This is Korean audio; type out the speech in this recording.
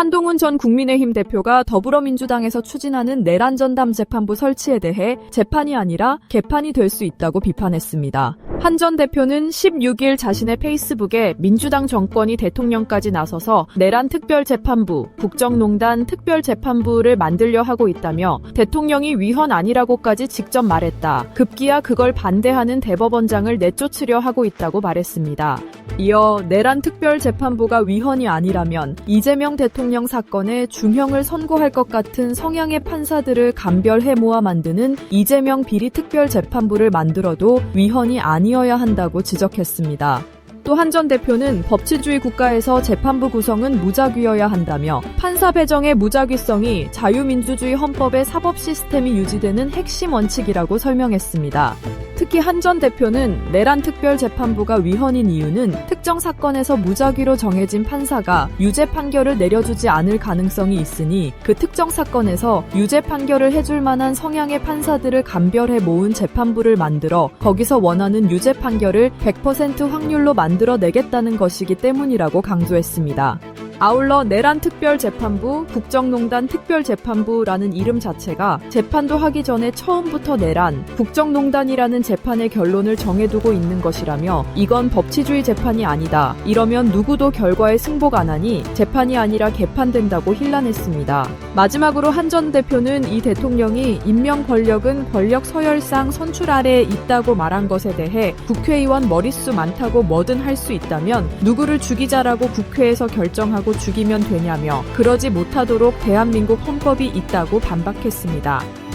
한동훈 전 국민의힘 대표가 더불어민주당에서 추진하는 내란 전담 재판부 설치에 대해 재판이 아니라 개판이 될 수 있다고 비판했습니다. 한 전 대표는 16일 자신의 페이스북에 민주당 정권이 대통령까지 나서서 내란 특별재판부, 국정농단 특별재판부를 만들려 하고 있다며 대통령이 위헌 아니라고까지 직접 말했다. 급기야 그걸 반대하는 대법원장을 내쫓으려 하고 있다고 말했습니다. 이어 내란 특별재판부가 위헌이 아니라면 이재명 대통령 사건에 중형을 선고할 것 같은 성향의 판사들을 감별해 모아 만드는 이재명 비리 특별재판부를 만들어도 위헌이 아니 어야 한다고 지적했습니다. 또한 전 대표는 법치주의 국가에서 재판부 구성은 무작위여야 한다며 판사 배정의 무작위성이 자유민주주의 헌법의 사법 시스템이 유지되는 핵심 원칙이라고 설명했습니다. 특히 한 전 대표는 내란 특별재판부가 위헌인 이유는 특정 사건에서 무작위로 정해진 판사가 유죄 판결을 내려주지 않을 가능성이 있으니 그 특정 사건에서 유죄 판결을 해줄 만한 성향의 판사들을 감별해 모은 재판부를 만들어 거기서 원하는 유죄 판결을 100% 확률로 만들어 내겠다는 것이기 때문이라고 강조했습니다. 아울러 내란 특별재판부, 국정농단 특별재판부라는 이름 자체가 재판도 하기 전에 처음부터 내란, 국정농단이라는 재판의 결론을 정해두고 있는 것이라며 이건 법치주의 재판이 아니다. 이러면 누구도 결과에 승복 안 하니 재판이 아니라 개판된다고 힐난했습니다. 마지막으로 한 전 대표는 이 대통령이 임명 권력은 권력 서열상 선출 아래에 있다고 말한 것에 대해 국회의원 머릿수 많다고 뭐든 할 수 있다면 누구를 죽이자라고 국회에서 결정하 고 죽이면 되냐며 그러지 못하도록 대한민국 헌법이 있다고 반박했습니다.